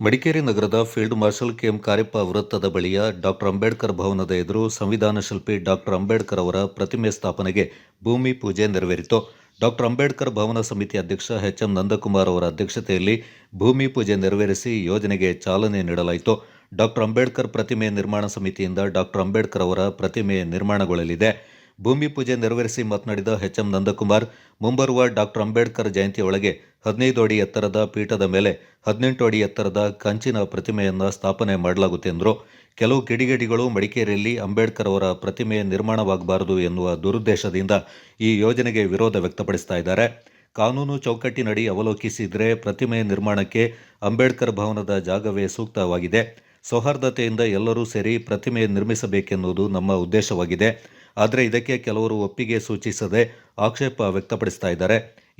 ಮಡಿಕೇರಿ ನಗರದ field marshal KM Cariappa ವೃತ್ತದ ಬಳಿಯ ಡಾಕ್ಟರ್ ಅಂಬೇಡ್ಕರ್ ಭವನದ ಎದುರು ಸಂವಿಧಾನ ಶಿಲ್ಪಿ ಡಾಕ್ಟರ್ ಅಂಬೇಡ್ಕರ್ ಅವರ ಪ್ರತಿಮೆ ಸ್ಥಾಪನೆಗೆ ಭೂಮಿ ಪೂಜೆ ನೆರವೇರಿತು. ಡಾಕ್ಟರ್ ಅಂಬೇಡ್ಕರ್ ಭವನ ಸಮಿತಿ ಅಧ್ಯಕ್ಷ ಎಚ್ ಎಂ ನಂದಕುಮಾರ್ ಅವರ ಅಧ್ಯಕ್ಷತೆಯಲ್ಲಿ ಭೂಮಿ ಪೂಜೆ ನೆರವೇರಿಸಿ ಯೋಜನೆಗೆ ಚಾಲನೆ ನೀಡಲಾಯಿತು. ಡಾಕ್ಟರ್ ಅಂಬೇಡ್ಕರ್ ಪ್ರತಿಮೆ ನಿರ್ಮಾಣ ಸಮಿತಿಯಿಂದ ಡಾಕ್ಟರ್ ಅಂಬೇಡ್ಕರ್ ಅವರ ಪ್ರತಿಮೆ ನಿರ್ಮಾಣಗೊಳ್ಳಲಿದೆ. ಭೂಮಿ ಪೂಜೆ ನೆರವೇರಿಸಿ ಮಾತನಾಡಿದ ಎಚ್ ಎಂ ನಂದಕುಮಾರ್, ಮುಂಬರುವ ಡಾಕ್ಟರ್ ಅಂಬೇಡ್ಕರ್ ಜಯಂತಿಯೊಳಗೆ ಹದಿನೈದು ಅಡಿ ಎತ್ತರದ ಪೀಠದ ಮೇಲೆ ಹದಿನೆಂಟು ಅಡಿ ಎತ್ತರದ ಕಂಚಿನ ಪ್ರತಿಮೆಯನ್ನು ಸ್ಥಾಪನೆ ಮಾಡಲಾಗುತ್ತೆ ಎಂದರು. ಕೆಲವು ಕಿಡಿಗೇಡಿಗಳು ಮಡಿಕೇರಿಯಲ್ಲಿ ಅಂಬೇಡ್ಕರ್ ಅವರ ಪ್ರತಿಮೆ ನಿರ್ಮಾಣವಾಗಬಾರದು ಎನ್ನುವ ದುರುದ್ದೇಶದಿಂದ ಈ ಯೋಜನೆಗೆ ವಿರೋಧ ವ್ಯಕ್ತಪಡಿಸ್ತಾ ಇದ್ದಾರೆ. ಕಾನೂನು ಚೌಕಟ್ಟಿನಡಿ ಅವಲೋಕಿಸಿದರೆ ಪ್ರತಿಮೆ ನಿರ್ಮಾಣಕ್ಕೆ ಅಂಬೇಡ್ಕರ್ ಭವನದ ಜಾಗವೇ ಸೂಕ್ತವಾಗಿದೆ. ಸೌಹಾರ್ದತೆಯಿಂದ ಎಲ್ಲರೂ ಸೇರಿ ಪ್ರತಿಮೆ ನಿರ್ಮಿಸಬೇಕೆನ್ನುವುದು ನಮ್ಮ ಉದ್ದೇಶವಾಗಿದೆ. ಆದರೆ ಇದಕ್ಕೆ ಕೆಲವರು ಒಪ್ಪಿಗೆ ಸೂಚಿಸದೆ ಆಕ್ಷೇಪ ವ್ಯಕ್ತಪಡಿಸ್ತಾ ಇದ್ದಾರೆ.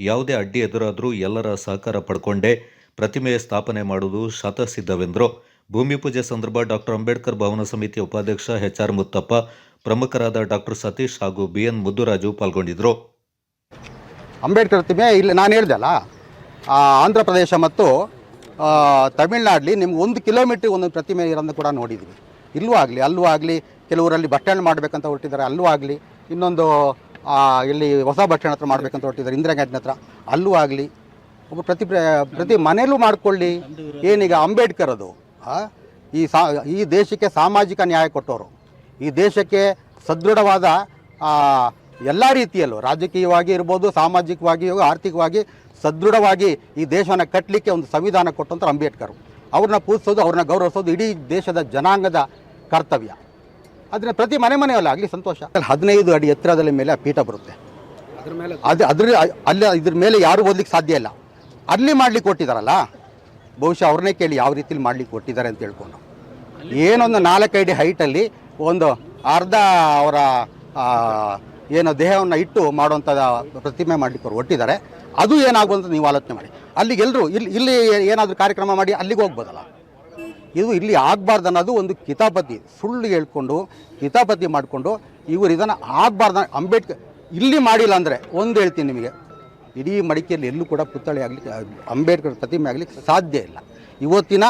ಯಾವುದೇ ಅಡ್ಡಿ ಎದುರಾದರೂ ಎಲ್ಲರ ಸಹಕಾರ ಪಡ್ಕೊಂಡೇ ಪ್ರತಿಮೆ ಸ್ಥಾಪನೆ ಮಾಡುವುದು ಶತಸಿದ್ಧವೆಂದರು. ಭೂಮಿ ಪೂಜೆ ಸಂದರ್ಭ ಡಾಕ್ಟರ್ ಅಂಬೇಡ್ಕರ್ ಭವನ ಸಮಿತಿ ಉಪಾಧ್ಯಕ್ಷ ಎಚ್ ಆರ್ ಮುತ್ತಪ್ಪ, ಪ್ರಮುಖರಾದ ಡಾಕ್ಟರ್ ಸತೀಶ್ ಹಾಗೂ ಬಿ ಎನ್ ಮುದ್ದುರಾಜು ಪಾಲ್ಗೊಂಡಿದ್ದರು. ಅಂಬೇಡ್ಕರ್ ಪ್ರತಿಮೆ ಇಲ್ಲಿ ನಾನು ಹೇಳಿದೆ ಅಲ್ಲ ಆಂಧ್ರ ಪ್ರದೇಶ ಮತ್ತು ತಮಿಳ್ನಾಡಲ್ಲಿ ನಿಮ್ಗೆ ಒಂದು ಕಿಲೋಮೀಟ್ರಿಗೆ ಒಂದೊಂದು ಪ್ರತಿಮೆ ಇರೋದನ್ನು ಕೂಡ ನೋಡಿದ್ವಿ. ಇಲ್ಲೂ ಆಗಲಿ, ಅಲ್ಲೂ ಆಗಲಿ ಕೆಲವರಲ್ಲಿ ಬಸ್ ಮಾಡಬೇಕಂತ ಹೊರಟಿದ್ದಾರೆ. ಅಲ್ಲೂ ಆಗಲಿ, ಇನ್ನೊಂದು ಇಲ್ಲಿ ಹೊಸ ಬಸ್ ಹತ್ರ ಮಾಡಬೇಕಂತ ಹೊರಟಿದ್ದಾರೆ. ಇಂದಿರಾ ಕ್ಯಾಂಟೀನ್ ಹತ್ರ. ಅಲ್ಲೂ ಆಗಲಿ, ಒಬ್ಬ ಪ್ರತಿ ಪ್ರತಿ ಮನೇಲೂ ಮಾಡ್ಕೊಳ್ಳಿ. ಏನೀಗ ಅಂಬೇಡ್ಕರ್ ಅದು. ಈ ಸಾ, ಈ ದೇಶಕ್ಕೆ ಸಾಮಾಜಿಕ ನ್ಯಾಯ ಕೊಟ್ಟವರು. ಈ ದೇಶಕ್ಕೆ ಸದೃಢವಾದ ಎಲ್ಲ ರೀತಿಯಲ್ಲೂ, ರಾಜಕೀಯವಾಗಿ ಇರ್ಬೋದು, ಸಾಮಾಜಿಕವಾಗಿ, ಆರ್ಥಿಕವಾಗಿ ಸದೃಢವಾಗಿ ಈ ದೇಶವನ್ನು ಕಟ್ಟಲಿಕ್ಕೆ ಒಂದು ಸಂವಿಧಾನ ಕೊಟ್ಟಂಥ ಅಂಬೇಡ್ಕರ್. ಅವ್ರನ್ನ ಪೂಜಿಸೋದು ಅವ್ರನ್ನ ಗೌರವಿಸೋದು ಇಡೀ ದೇಶದ ಜನಾಂಗದ ಕರ್ತವ್ಯ. ಅದನ್ನ ಪ್ರತಿ ಮನೆ ಮನೆಯಲ್ಲ ಆಗಲಿ ಸಂತೋಷ. ಅಲ್ಲಿ ಹದಿನೈದು ಅಡಿ ಎತ್ತರದಲ್ಲಿ ಮೇಲೆ ಆ ಪೀಠ ಬರುತ್ತೆ. ಅದು. ಅದ್ರ ಅಲ್ಲಿ ಇದ್ರ ಮೇಲೆ ಯಾರು ಓದ್ಲಿಕ್ಕೆ ಸಾಧ್ಯ ಇಲ್ಲ. ಅಲ್ಲಿ ಮಾಡ್ಲಿಕ್ಕೆ ಕೊಟ್ಟಿದಾರಲ್ಲ? ಬಹುಶಃ ಅವ್ರನ್ನೇ ಕೇಳಿ ಯಾವ ರೀತಿಲಿ ಮಾಡ್ಲಿಕ್ಕೆ ಕೊಟ್ಟಿದ್ದಾರೆ ಅಂತ ಹೇಳ್ಕೊಂಡು. ಏನೊಂದು ನಾಲ್ಕೈದು ಹೈಟಲ್ಲಿ ಒಂದು ಅರ್ಧ ಅವರ ಏನು ದೇಹವನ್ನು ಇಟ್ಟು ಮಾಡುವಂಥ ಪ್ರತಿಮೆ ಮಾಡಲಿಕ್ಕೆ ಅವ್ರು ಒಟ್ಟಿದ್ದಾರೆ. ಅದು ಏನಾಗುವಂತ ಅಂತ ನೀವು ಆಲೋಚನೆ ಮಾಡಿ. ಅಲ್ಲಿಗೆಲ್ಲರೂ ಇಲ್ಲಿ ಇಲ್ಲಿ ಏನಾದರೂ ಕಾರ್ಯಕ್ರಮ ಮಾಡಿ ಅಲ್ಲಿಗೆ ಹೋಗ್ಬೋದಲ್ಲ? ಇದು ಇಲ್ಲಿ ಆಗಬಾರ್ದು ಅನ್ನೋದು ಒಂದು ಕಿತಾಪತಿ ಸುಳ್ಳು ಹೇಳ್ಕೊಂಡು ಕಿತಾಪತಿ ಮಾಡಿಕೊಂಡು ಇವರು ಇದನ್ನು ಆಗಬಾರ್ದು ಅಂಬೇಡ್ಕರ್ ಇಲ್ಲಿ ಮಾಡಿಲ್ಲ ಅಂದರೆ ಒಂದು ಹೇಳ್ತೀನಿ ನಿಮಗೆ. ಇಡೀ ಮಡಿಕೆಯಲ್ಲಿ ಎಲ್ಲೂ ಕೂಡ ಪುತ್ಥಳಿ ಆಗಲಿಕ್ಕೆ ಅಂಬೇಡ್ಕರ್ ಪ್ರತಿಮೆ ಆಗಲಿಕ್ಕೆ ಸಾಧ್ಯ ಇಲ್ಲ. ಇವತ್ತಿನ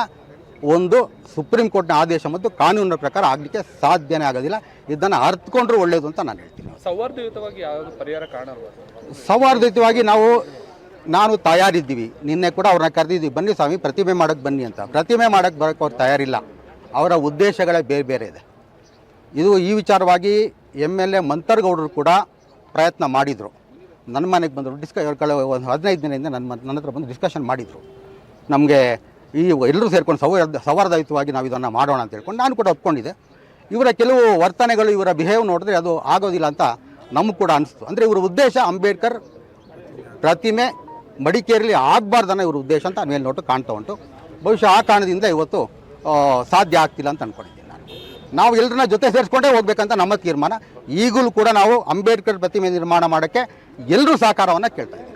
ಒಂದು ಸುಪ್ರೀಂ ಕೋರ್ಟ್ನ ಆದೇಶ ಮತ್ತು ಕಾನೂನಿನ ಪ್ರಕಾರ ಆಗಲಿಕ್ಕೆ ಸಾಧ್ಯನೇ ಆಗೋದಿಲ್ಲ. ಇದನ್ನು ಅರ್ಥಕೊಂಡ್ರೆ ಒಳ್ಳೆಯದು ಅಂತ ನಾನು ಹೇಳ್ತೀನಿ. ಸೌಹಾರ್ದಯುತವಾಗಿ ಯಾವುದು ಪರಿಹಾರ ಕಾಣಬಹುದು ಸೌಹಾರ್ದಯುತವಾಗಿ ನಾವು ನಾನು ತಯಾರಿದ್ದೀವಿ. ನಿನ್ನೆ ಕೂಡ ಅವ್ರನ್ನ ಕರೆದಿದ್ದೀವಿ. ಬನ್ನಿ ಸ್ವಾಮಿ, ಪ್ರತಿಮೆ ಮಾಡೋಕ್ಕೆ ಬನ್ನಿ ಅಂತ. ಪ್ರತಿಮೆ ಮಾಡೋಕ್ಕೆ ಬರೋಕ್ಕೆ ಅವ್ರು ತಯಾರಿಲ್ಲ. ಅವರ ಉದ್ದೇಶಗಳೇ ಬೇರೆ ಬೇರೆ ಇದೆ. ಇದು ಈ ವಿಚಾರವಾಗಿ ಎಂ ಎಲ್ ಎ ಮಂತರ್ಗೌಡರು ಕೂಡ ಪ್ರಯತ್ನ ಮಾಡಿದರು. ನನ್ನ ಮನೆಗೆ ಬಂದರು, ಡಿಸ್ಕ ಒಂದು ಹದಿನೈದು ದಿನದಿಂದ ನನ್ನ ನನ್ನ ಹತ್ರ ಬಂದು ಡಿಸ್ಕಷನ್ ಮಾಡಿದರು. ನಮಗೆ ಈ ಎಲ್ಲರೂ ಸೇರ್ಕೊಂಡು ಸೌಹಾರ್ದ ಸೌಹಾರ್ದಯುತವಾಗಿ ನಾವು ಇದನ್ನು ಮಾಡೋಣ ಅಂತ ಹೇಳ್ಕೊಂಡು ನಾನು ಕೂಡ ಒಪ್ಕೊಂಡಿದ್ದೆ. ಇವರ ಕೆಲವು ವರ್ತನೆಗಳು, ಇವರ ಬಿಹೇವ್ ನೋಡಿದ್ರೆ ಅದು ಆಗೋದಿಲ್ಲ ಅಂತ ನಮಗೆ ಕೂಡ ಅನಿಸ್ತು. ಅಂದರೆ ಇವರ ಉದ್ದೇಶ ಅಂಬೇಡ್ಕರ್ ಪ್ರತಿಮೆ ಮಡಿಕೇರಿಲಿ ಆಗಬಾರ್ದನ್ನ ಇವ್ರ ಉದ್ದೇಶ ಅಂತ ಮೇಲೆ ನೋಟು ಕಾಣ್ತಾ ಉಂಟು. ಬಹುಶಃ ಆ ಕಾರಣದಿಂದ ಇವತ್ತು ಸಾಧ್ಯ ಆಗ್ತಿಲ್ಲ ಅಂತ ಅಂದ್ಕೊಂಡಿದ್ದೀನಿ ನಾನು. ನಾವು ಎಲ್ಲರನ್ನ ಜೊತೆ ಸೇರಿಸ್ಕೊಂಡೇ ಹೋಗ್ಬೇಕಂತ ನಮ್ಮ ತೀರ್ಮಾನ. ಈಗಲೂ ಕೂಡ ನಾವು ಅಂಬೇಡ್ಕರ್ ಪ್ರತಿಮೆ ನಿರ್ಮಾಣ ಮಾಡೋಕ್ಕೆ ಎಲ್ಲರೂ ಸಹಕಾರವನ್ನು ಕೇಳ್ತಾ ಇದ್ದೀವಿ.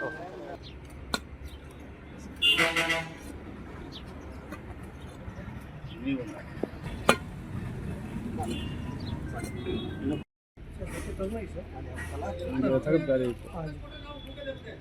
ಸರ್